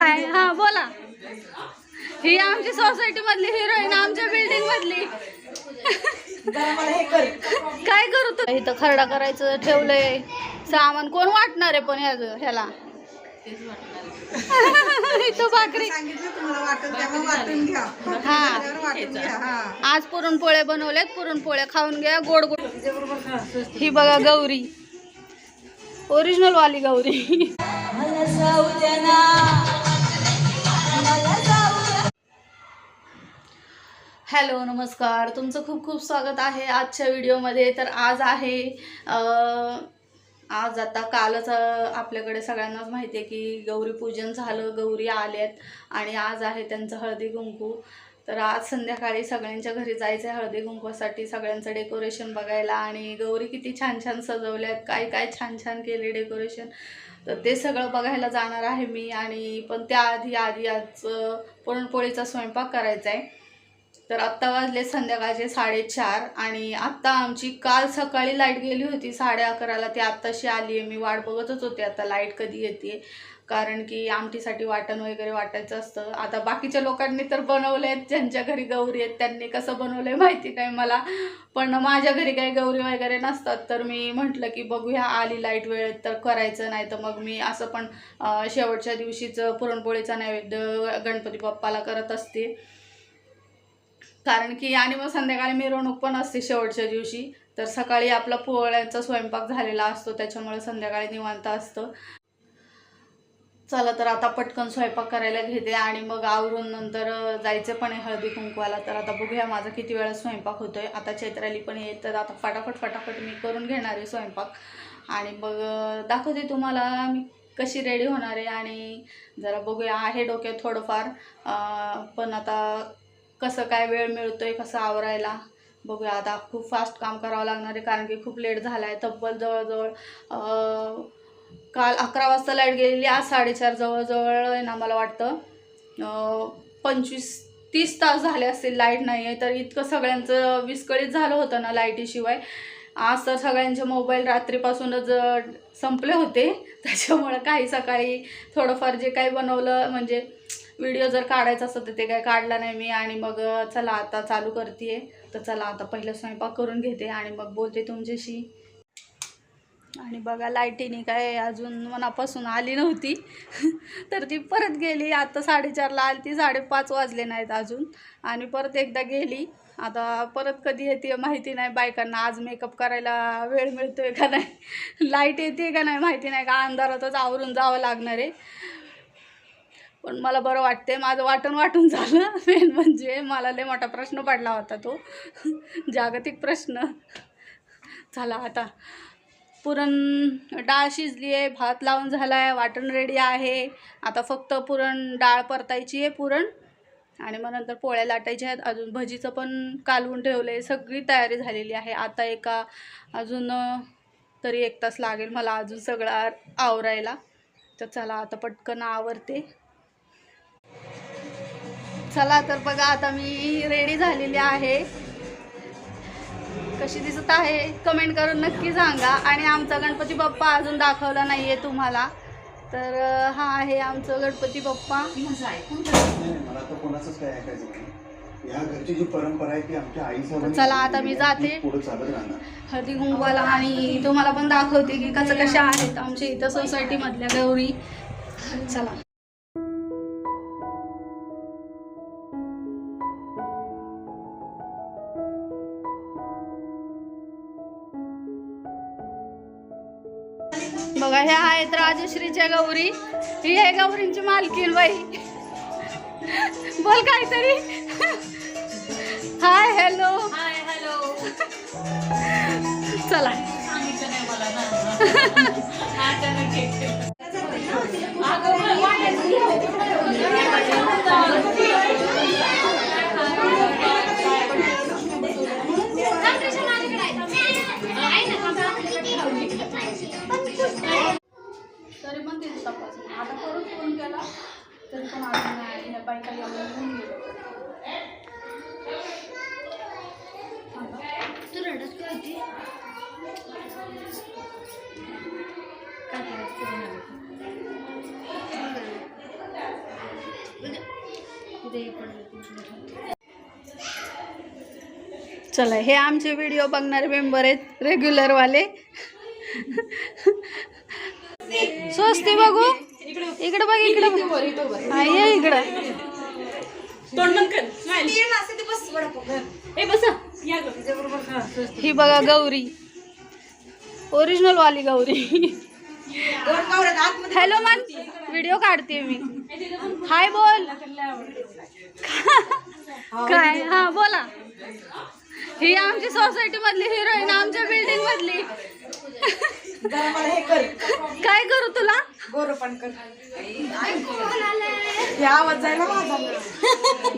काय? हा बोला. ही आमची सोसायटी मधली हिरोईन आमच्या बिल्डिंग मधली. काय करू तू? इथं खरडा करायचं ठेवलंय. सामान कोण वाटणार आहे पण ह्याचं ह्याला? इथं भाकरी. हा. हा आज पुरणपोळ्या बनवल्यात पुरणपोळ्या खाऊन घ्या गोड गोड. ही बघा गौरी. ओरिजिनल वाली गौरी. हॅलो नमस्कार. तुमचं खूप खूप स्वागत आहे आजच्या व्हिडिओमध्ये. तर आज आहे आज आता कालच आपल्याकडे सगळ्यांनाच माहिती आहे की गौरीपूजन झालं गौरी आल्यात आणि आज आहे त्यांचं हळदी कुंकू. तर आज संध्याकाळी सगळ्यांच्या घरी जायचं आहे हळदी कुंकवासाठी सगळ्यांचं डेकोरेशन बघायला आणि गौरी किती छान छान सजवल्यात काय काय छान छान केले डेकोरेशन. तर ते सगळं बघायला जाणार आहे मी आणि पण त्याआधी आधी आज पुरणपोळीचा स्वयंपाक करायचा आहे तर आत्ता वाजले संध्याकाळचे साडेचार आणि आत्ता आमची काल सकाळी लाइट गेली होती साडे अकराला. ती आत्ताशी आली आहे. मी वाट बघतच होते. आता लाइट कधी येते? कारण की आमटीसाठी वाटण वगैरे वाटायचं असतं. आता बाकीच्या लोकांनी तर बनवले आहेत ज्यांच्या घरी गौरी आहेत त्यांनी कसं बनवलं आहे माहिती नाही मला. पण माझ्या घरी काही गौरी वगैरे नसतात. तर मी म्हटलं की बघूया आली लाइट वेळेत तर करायचं नाही तर मग मी असं पण शेवटच्या दिवशीचं पुरणपोळीचा नैवेद्य गणपती बाप्पाला करत असते. कारण की आणि मग संध्याकाळी मिरवणूक पण असते शेवटच्या दिवशी. तर सकाळी आपला पोळ्यांचा स्वयंपाक झालेला असतो त्याच्यामुळे संध्याकाळी निवांत असतं. चला तर आता पटकन स्वयंपाक करायला घेते आणि मग आवरून नंतर जायचं पण आहे हळदी कुंकवाला. तर आता बघूया माझा किती वेळा स्वयंपाक होतो आहे आता चैत्राली पण येत तर आता फटाफट फटाफट मी करून घेणार आहे स्वयंपाक. आणि मग दाखवते तुम्हाला मी कशी रेडी होणार आहे. आणि जरा बघूया आहे डोक्यात थोडंफार. पण आता कसं काय वेळ मिळतो आहे कसं आवरायला? बघूया आता खूप फास्ट काम करावं लागणार आहे कारण की खूप लेट झाला आहे तब्बल जवळजवळ काल अकरा वाजता लाइट गेलेली आज साडेचार जवळजवळ आहे ना मला वाटतं. पंचवीस तीस तास झाले असतील लाइट नाही आहे तर इतकं सगळ्यांचं विस्कळीत झालं होतं ना लाईटीशिवाय आज तर सगळ्यांचे मोबाईल रात्रीपासूनच संपले होते. त्याच्यामुळं काही सकाळी थोडंफार जे काही बनवलं म्हणजे व्हिडिओ जर काढायचा असतं तर ते काय काढला नाही मी आणि मग चला आता चालू करते तर चला आता पहिलं स्वयंपाक करून घेते आणि मग बोलते तुमच्याशी. आणि बघा लाईटीने काय अजून मनापासून आली नव्हती. तर ती परत गेली. आता साडेचारला आली ती साडेपाच वाजले नाहीत अजून. आणि परत एकदा गेली. आता परत कधी येते माहिती नाही बायकांना. आज मेकअप करायला वेळ मिळतोय का नाही? लाइट येते का नाही माहिती नाही. का अंधारातच आवरून जावं लागणार आहे. पण मला बरं वाटते माझं वाटण वाटून झालं. मेन म्हणजे मला लय मोठा प्रश्न पडला होता तो. जागतिक प्रश्न झाला आता. पुरण डाळ शिजली आहे भात लावून झाला आहे वाटण रेडी आहे. आता फक्त पुरण डाळ परतायची आहे पुरण. आणि मग नंतर पोळ्या लाटायच्या आहेत. अजून भजीचं पण कालवून ठेवलं आहे सगळी तयारी झालेली आहे. आता एका अजून तरी एक तास लागेल मला अजून सगळं आवरायला. तर चला आता पटकन आवरते. चला तर बघा आता मी रेडी झालेली आहे. कशी दिसत आहे कमेंट करून नक्की सांगा. आणि आमचा गणपती बाप्पा अजून दाखवला नाही आहे तुम्हाला. तर हा आहे आमचं गणपती बाप्पा. चला आता मी जाते. पुढे चालत राहणार. हळदी कुंकवाला आणि तुम्हाला पण दाखवते की कसं कशा आहेत आमच्या इथं सोसायटीमधल्या गौरी. चला. आहेत राजश्रीच्या गौरी. ही आहे गौरींची मालकीन बाई. बोल काहीतरी. Hi hello. Hi hello. चला. चला हे आमचे व्हिडिओ बघणारे मेंबर आहेत रेग्युलर वाले. स्वस्ती बघू? इकडे बघ इकडे बघ. हा, ये इकडं ही बघा गौरी. ओरिजिनल वाली गौरी. हॅलो मन व्हिडिओ काढते मी. हाय बोल. काय? हा बोला. ही आमची सोसायटी मधली हिरोईन आमच्या बिल्डिंग मधली. काय करू तुला?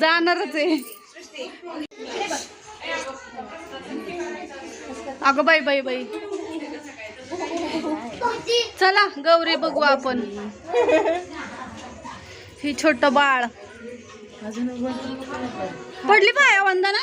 जाणारच आहे. अगं बाई बाई बाई. चला गौरी बघू आपण. ही छोट बाळ. पडली पाया वंदना?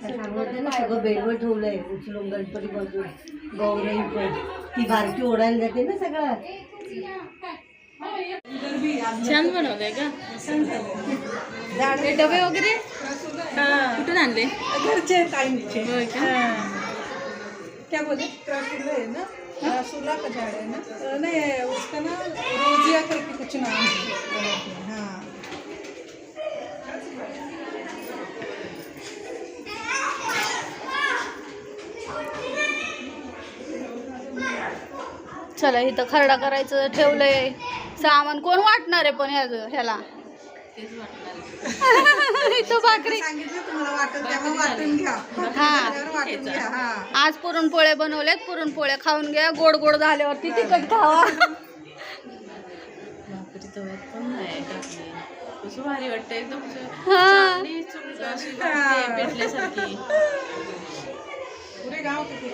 सांगत ना सगळं बेडवर ठेवलंय उचलून गणपती बसून गौराई पण. ती बारकी ओढायला जाते ना सगळं. छान बनवलंय का हे डबे वगैरे? कुठून आणले? घरचे ताईंचे? क्या बोले ट्रैफिक है. ना? हाँ, सुला का झाड़ है ना नहीं उसका ना रोजिया करके कुछ नाम चला इथं खरडा करायचं ठेवलंय. सामान कोण वाटणार आहे पण ह्याचं ह्याला? इथं भाकरी. सांगितलं तुम्हाला वाटत तेव्हा वाटून घ्या. हा. त्यावर वाटून घ्या हा. आज पुरणपोळे बनवलेत पुरणपोळे खाऊन घ्या गोड गोड झाल्यावरती तिखट खावा. भाकरी तव्यात पण नाही टाकली. कसं भारी वाटतं एकदम असं हा. चांगली चुल अशी वाटते पेटल्यासारखी. पूरे गांव के थे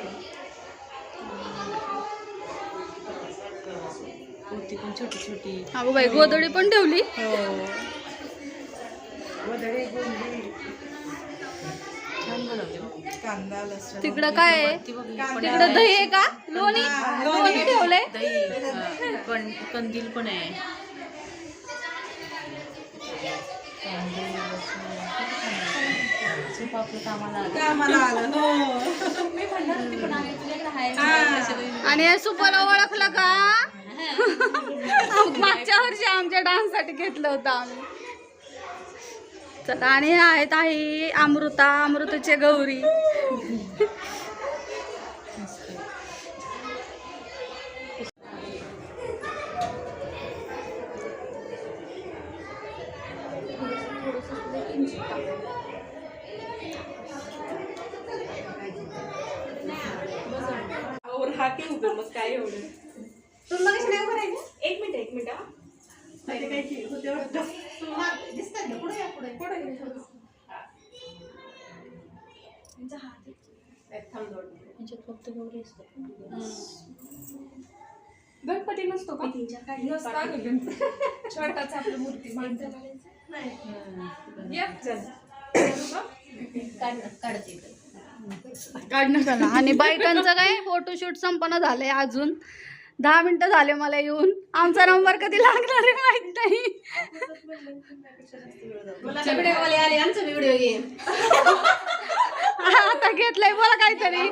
होती पण छोटी छोटी. अगो बाई गोदडी पण ठेवली. वदडे गोंडी छान बनवते कांदा लसूण तिकडं काय आहे? ती तिकडं दही आहे का? लोणी? लोणी ठेवलंय? दही. हा, कण कंदील पण आहे. सूप आपलं कामाला आलं कामाला आलं हो. आणि या सुपाला ओळखलं का? मागच्या वर्षी आमच्या डान्ससाठी घेतलं होतं आम्ही. चला आणि आहेत आई अमृता अमृताचे गौरी. ह्याच्यात फक्त गौरी असते गणपती नसतो का? छोटाच आपलं मूर्ती काढणं चला. आणि बायकांचं काय? फोटोशूट संपन्न झालंय अजून. दहा मिनिटं झाले मला येऊन. आमचा नंबर कधी लागणार आहे माहीत नाही. आता घेतलंय बोला काहीतरी.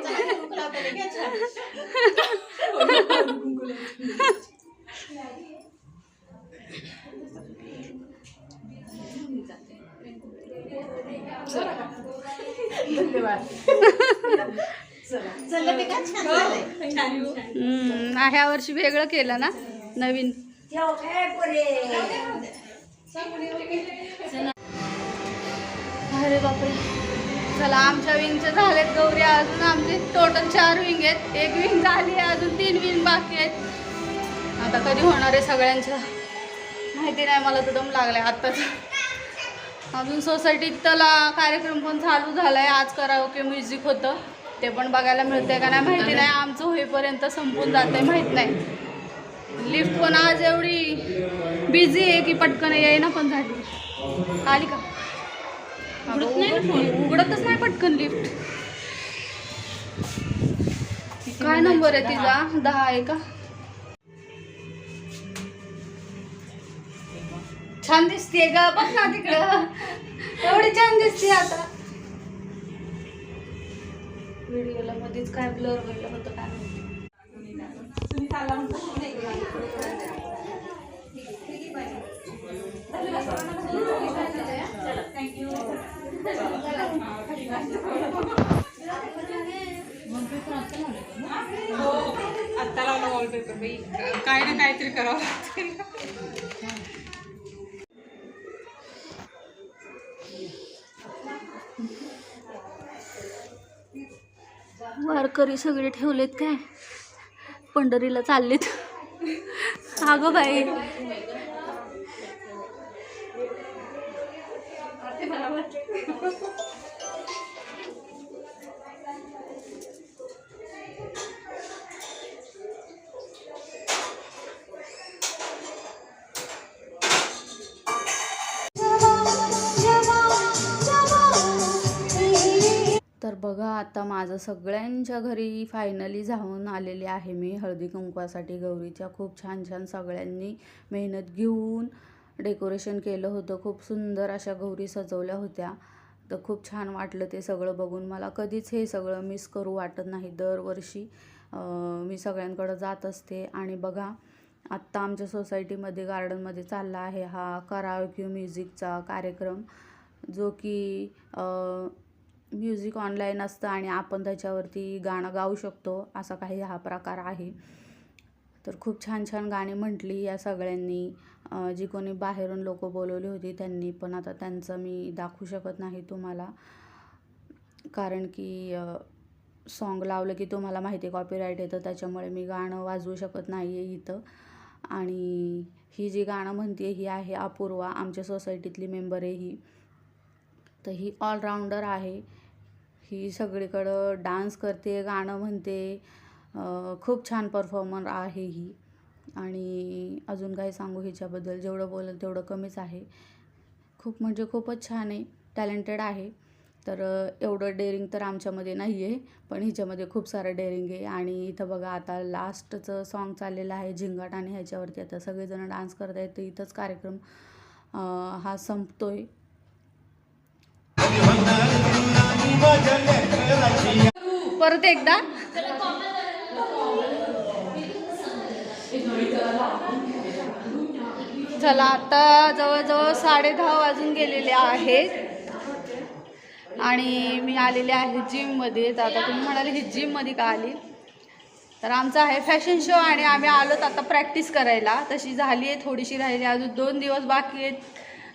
हम्म, ह्या वर्षी वेगळं केलं ना? नवीन. अरे बापरे. चला आमच्या विंगचे झालेत गौरी अजून. आमचे टोटल चार विंग आहेत. एक विंग झाली आहे अजून तीन विंग बाकी आहेत. आता कधी होणार आहे सगळ्यांचं माहिती नाही मला तर दम लागलाय आत्ताच. अजून सोसायटीत त्याला कार्यक्रम पण चालू झालाय. आज कराओके म्युझिक होतं. ते पण बघायला मिळतंय का नाही माहिती नाही. आमचं होईपर्यंत संपून जाते माहीत नाही. लिफ्ट पण आज एवढी बिझी आहे की पटकन येईना पण झाली. आली का? उघडत नाही उघडतच नाही पटकन लिफ्ट. काय नंबर आहे तिचा? दहा आहे का? छान दिसते ग बघ ना तिकडं. एवढी छान दिसते आता. व्हिडिओला मध्येच काय ब्लर वगैरे होतं काय आता हो, आत्ता वॉलपेपर बाई. काय ना काहीतरी करावं लागतं वारकरी सगळे ठेवलेत काय? पंढरीला चाललेत. अगं बाई. बघा आता माझं सगळ्यांच्या घरी फायनली जाऊन आलेले आहे मी. हळदी कुंकवासाठी गौरीच्या खूप छान छान सगळ्यांनी मेहनत घेऊन डेकोरेशन केलं होतं. खूप सुंदर अशा गौरी सजवल्या होत्या. तर खूप छान वाटलं ते सगळं बघून. मला कधीच हे सगळं मिस करू वाटत नाही. दरवर्षी मी सगळ्यांकडं जात असते. आणि बघा आत्ता आमच्या सोसायटीमध्ये गार्डनमध्ये चालला आहे हा कराओके म्युझिकचा कार्यक्रम जो की म्युझिक ऑनलाईन असतं आणि आपण त्याच्यावरती गाणं गाऊ शकतो असा काही हा प्रकार आहे. तर खूप छान छान गाणी म्हटली या सगळ्यांनी. जी कोणी बाहेरून लोक बोलवली होती त्यांनी पण आता त्यांचं मी दाखवू शकत नाही तुम्हाला. कारण की सॉन्ग लावलं की तुम्हाला माहिती आहे कॉपीराईट येतं त्याच्यामुळे मी गाणं वाजवू शकत नाही आहे इथं. आणि ही जी गाणं म्हणते ही आहे अपूर्वा आमच्या सोसायटीतली मेंबर आहे ही. तर ही ऑलराऊंडर आहे. की सगळीकडं डान्स करते गाणं म्हणते. खूप छान परफॉर्मर आहे ही. आणि अजून काही सांगू हिच्याबद्दल जेवढं बोलेल तेवढं कमीच आहे. खूप म्हणजे खूपच छान आहे. टॅलेंटेड आहे. तर एवढं डेअरिंग तर आमच्यामध्ये नाही आहे पण हिच्यामध्ये खूप सारं डेअरिंग आहे. आणि इथं बघा आता लास्टचं सॉन्ग चाललेलं आहे झिंगाट. आणि ह्याच्यावरती आता सगळेजण डान्स करत आहेत तर इथंच कार्यक्रम हा संपतो आहे परत एकदा. चला आता जवळजवळ साडे दहा वाजून गेलेले आहेत. आणि मी आलेले आहे जिममध्ये. तर आता तुम्ही म्हणाले ही जिममध्ये का आली? तर आमचा आहे फॅशन शो आणि आम्ही आलोत आता प्रॅक्टिस करायला. तशी झाली आहे थोडीशी राहिली अजून दोन दिवस बाकी आहेत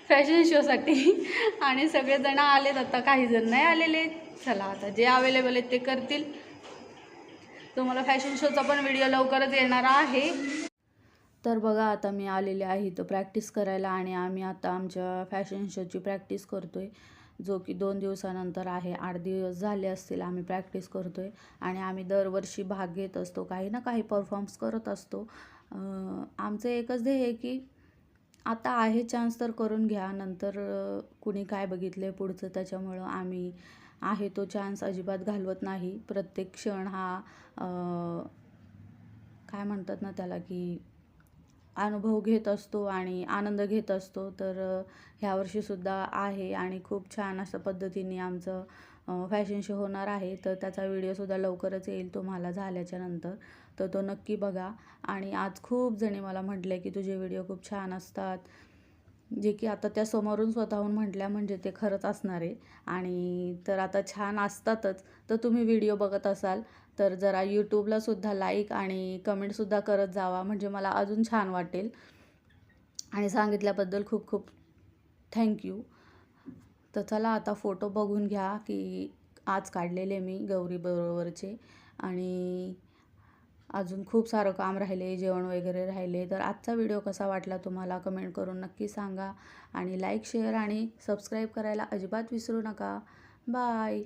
फॅशन शोसाठी. आणि सगळेजण आलेत आता. काही जण नाही आलेले. आहेत चला आता जे अवेलेबल आहेत ते करतील. तुम्हाला फॅशन शोचा पण व्हिडिओ लवकरच येणार आहे. तर बघा आता मी आलेले आहे तो प्रॅक्टिस करायला आणि आम्ही आता आमच्या फॅशन शोची प्रॅक्टिस करतो आहे जो की दोन दिवसानंतर आहे आठ दिवस झाले असतील आम्ही प्रॅक्टिस करतो आहे आणि आम्ही दरवर्षी भाग घेत असतो काही ना काही परफॉर्म्स करत असतो. आमचं एकच ध्येय आहे की आता आहे चान्स तर करून घ्या नंतर कुणी काय बघितलं पुढचं त्याच्यामुळं आम्ही आहे तो चान्स अजिबात घालवत नाही. प्रत्येक क्षण हा काय म्हणतात ना त्याला की अनुभव घेत असतो आणि आनंद घेत असतो. तर ह्यावर्षीसुद्धा आहे आणि खूप छान अशा पद्धतीने आमचं फॅशन शो होणार आहे. तर त्याचा व्हिडिओसुद्धा लवकरच येईल तुम्हाला झाल्याच्यानंतर. तर तो नक्की बघा. आणि आज खूप जणी मला म्हटले की तुझे व्हिडिओ खूप छान असतात. जे की आता त्या समोरून स्वतःहून म्हटल्या म्हणजे ते खरंच असणार आहे. आणि तर आता छान असतातच. तर तुम्ही व्हिडिओ बघत असाल तर जरा यूट्यूबला सुद्धा लाईक आणि कमेंटसुद्धा करत जावा. म्हणजे मला अजून छान वाटेल. आणि सांगितल्याबद्दल खूप खूप थँक्यू तर चला आता फोटो बघून घ्या की आज काढलेले मी गौरीबरोबरचे आणि अजून खूप सारं काम राहिले जेवण वगैरे राहिले. तर आजचा व्हिडिओ कसा वाटला तुम्हाला कमेंट करून नक्की सांगा. आणि लाईक शेअर आणि सबस्क्राईब करायला अजिबात विसरू नका. बाय